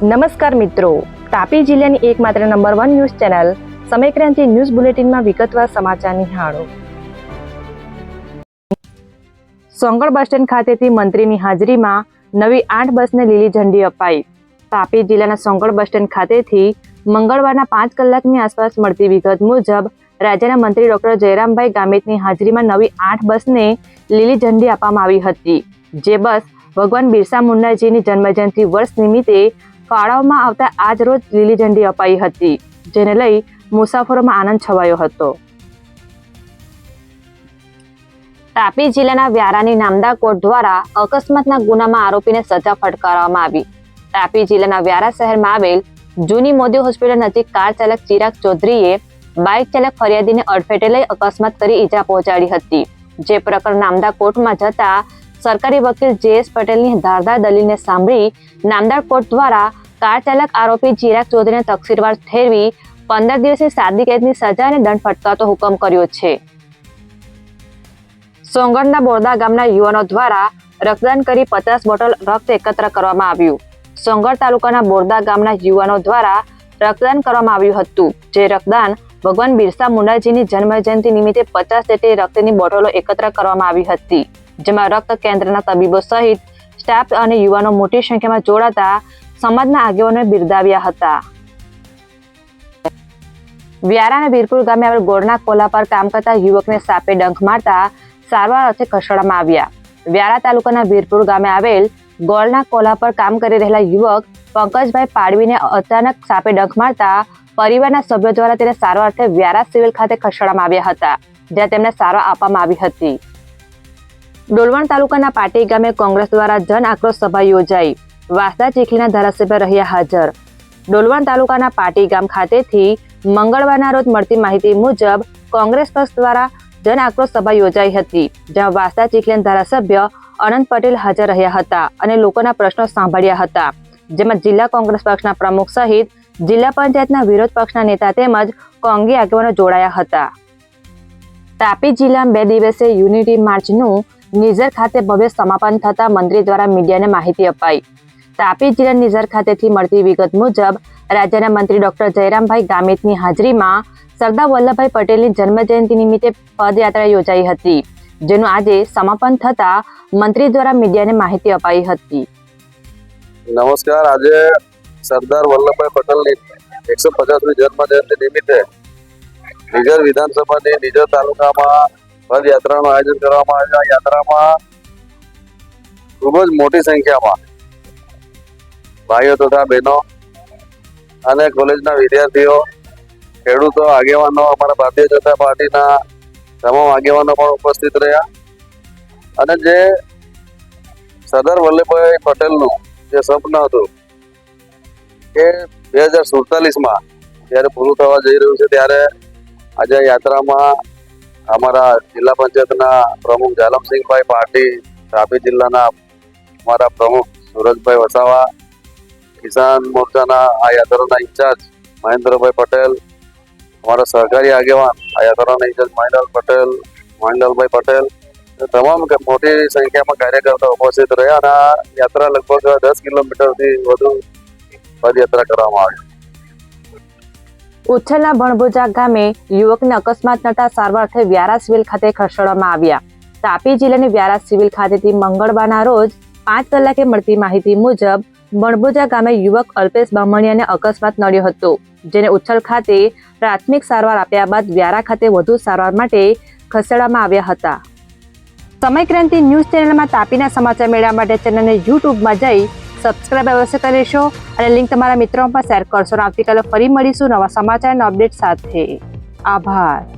નમસ્કાર મિત્રો. તાપી જિલ્લાની એકમાત્ર number one news channel Samaykranti news બુલેટિનમાં વિગતવાર સમાચાર નિહાળો સોંગળ બસ સ્ટેન્ડ ખાતેથી મંત્રીની હાજરીમાં નવી આઠ બસને લીલી ઝંડી અપાઈ. તાપી જિલ્લાના સોંગળ બસ સ્ટેન્ડ ખાતેથી મંગળવારના પાંચ કલાકની આસપાસ મળતી વિગત મુજબ, રાજ્યના મંત્રી ડોક્ટર જયરામભાઈ ગામિતની હાજરીમાં નવી આઠ બસને લીલી ઝંડી આપવામાં આવી હતી. જે બસ ભગવાન બિરસા મુંડાજીની જન્મજયંતિ વર્ષ નિમિત્તે ફાળવવામાં આવતા આજ રોજ લીલી ઝંડી અપાઈ હતી, જેને લઈ મુસાફરોમાં આનંદ છવાયો હતો. તાપી જિલ્લાના વ્યારાની નામદા કોર્ટ દ્વારા અકસ્માતના ગુનામાં આરોપીને સજા ફટકારવામાં આવી. તાપી જિલ્લાના વ્યારા શહેરમાં આવેલ જૂની મોદી હોસ્પિટલ નજીક કાર ચાલક ચિરાગ ચૌધરીએ બાઇક ચાલક ફરિયાદીને અડફેટે લઈ અકસ્માત કરી ઈજા પહોંચાડી હતી. જે પ્રકરણ નામદા કોર્ટમાં જતા સરકારી વકીલ જે એસ પટેલની ધારદાર દલીલને સાંભળી નામદાર કોર્ટ દ્વારા કાર ચાલક આરોપી ચિરાગ ચૌધરીને તકસીરવાર ઠેરવી પંદર દિવસની સાદી કેદની સજા અને દંડ ફટકારતો હુકમ કર્યો છે. સોંગણના બોરદા ગામના યુવાનો દ્વારા રક્તદાન કરી પચાસ બોટલ રક્ત એકત્ર કરવામાં આવ્યું. સોંગણ તાલુકાના બોરદા ગામના યુવાનો દ્વારા રક્તદાન કરવામાં આવ્યું હતું, જે રક્તદાન ભગવાન બિરસા મુંડાજીની જન્મજયંતિ નિમિત્તે પચાસ જેટલી રક્તની બોટલો એકત્ર કરવામાં આવી હતી. જેમાં રક્ત કેન્દ્રના તબીબો સહિત સ્ટાફ અને યુવાનો મોટી સંખ્યામાં જોડાતા સમાજના આગેવાનોએ બિરદાવ્યા હતા. વ્યારા અને વીરપુર ગામે આવેલ ગોળના કોલા પર કામ કરતા યુવકને સાપે ડંખ મારતા સારવાર અર્થે ખસેડવામાં આવ્યા. વ્યારા તાલુકાના વીરપુર ગામે આવેલ ગોળના કોલા પર કામ કરી રહેલા યુવક પંકજભાઈ પાડવીને અચાનક સાપે ડંખ મારતા પરિવારના સભ્યો દ્વારા તેને સારવાર અર્થે વ્યારા સિવિલ ખાતે ખસેડવામાં આવ્યા હતા, જ્યાં તેમને સારવાર આપવામાં આવી હતી. ડોલવણ તાલુકાના પાટી ગામે કોંગ્રેસ દ્વારા જન આક્રોશ સભા યોજાઈ. વાસદા ચીખલીના ધારાસભ્ય રહ્યા હાજર. ડોલવણ તાલુકાના પાટી ગામ ખાતેથી મંગળવારના રોજ મળતી માહિતી મુજબ કોંગ્રેસ પક્ષ દ્વારા જન આક્રોશ સભા યોજાઈ હતી, જ્યાં વાસદા ચીખલીના ધારાસભ્ય અનંત પટેલ હાજર રહ્યા હતા અને લોકોના પ્રશ્નો સાંભળ્યા હતા. જેમાં જિલ્લા કોંગ્રેસ પક્ષના પ્રમુખ સહિત જિલ્લા પંચાયતના વિરોધ પક્ષના નેતા તેમજ કોંગી આગેવાનો જોડાયા હતા. તાપી જિલ્લામાં બે દિવસે યુનિટી માર્ચનું નિઝર ખાતે ભવ્ય સમાપન થતા મંત્રી દ્વારા મીડિયાને માહિતી અપાઈ. તાપી જિલ્લા નિઝર ખાતેથી મળતી વિગત મુજબ, રાજ્યના મંત્રી ડોક્ટર જયરામભાઈ ગામિતની હાજરીમાં સરદાર વલ્લભભાઈ પટેલની જન્મજયંતિ નિમિત્તે પદયાત્રા યોજાઈ હતી, જેનું આજે સમાપન થતા મંત્રી દ્વારા મીડિયાને માહિતી અપાઈ હતી. નમસ્કાર. આજે સરદાર વલ્લભભાઈ પટેલની એકસો પચાસમી જન્મ નિમિત્તે નિઝર વિધાનસભાની નિઝર તાલુકામાં પદયાત્રાનું આયોજન કરવામાં આવ્યું. આ યાત્રામાં ખૂબ જ મોટી સંખ્યામાં ભાઈઓ તથા બહેનો અને કોલેજના વિદ્યાર્થીઓ, ખેડૂતો, આગેવાનો, અમારા ભારતીય જનતા પાર્ટીના તમામ આગેવાનો પણ ઉપસ્થિત રહ્યા. અને જે સરદાર વલ્લભભાઈ પટેલનું જે સ્વપ્ન હતું કે બે હજાર સુડતાલીસમાં જ્યારે પૂરું થવા જઈ રહ્યું છે, ત્યારે આજે યાત્રામાં અમારા જિલ્લા પંચાયતના પ્રમુખ જાલમસિંહભાઈ પાર્ટી તાપી જિલ્લાના અમારા પ્રમુખ સુરજભાઈ વસાવા, કિસાન મોરચાના આ યાત્રાના ઇન્ચાર્જ મહેન્દ્રભાઈ પટેલ, અમારા સહકારી આગેવાન આ યાત્રાના ઇન્ચાર્જ મહેન્દ્ર પટેલ, મહેન્દ્રભાઈ પટેલ તમામ મોટી સંખ્યામાં કાર્યકર્તા ઉપસ્થિત રહ્યા અને આ યાત્રા લગભગ દસ કિલોમીટરથી વધુ પદયાત્રા કરવામાં આવી. ઉચ્છલના ભણભુજા ગામે યુવકને અકસ્માત નતા સારવાર વ્યારા સિવિલ ખાતે ખસેડવામાં આવ્યા. તાપી જિલ્લાની વ્યારા સિવિલ ખાતેથી મંગળવારના રોજ પાંચ કલાકે મળતી માહિતી મુજબ ભણભુજા ગામે યુવક અલ્પેશ બામણિયાને અકસ્માત નડ્યો હતો, જેને ઉચ્છલ ખાતે પ્રાથમિક સારવાર આપ્યા બાદ વ્યારા ખાતે વધુ સારવાર માટે ખસેડવામાં આવ્યા હતા. સમયક્રાંતિ ન્યૂઝ ચેનલમાં તાપીના સમાચાર મેળવવા માટે ચેનલને યુટ્યુબમાં જઈ સબસ્ક્રાઇબ અવશ્ય કરી લેશો અને લિંક તમારા મિત્રો પણ શેર કરશો આવતીકાલે ફરી મળીશું નવા સમાચાર અને અપડેટ સાથે. આભાર.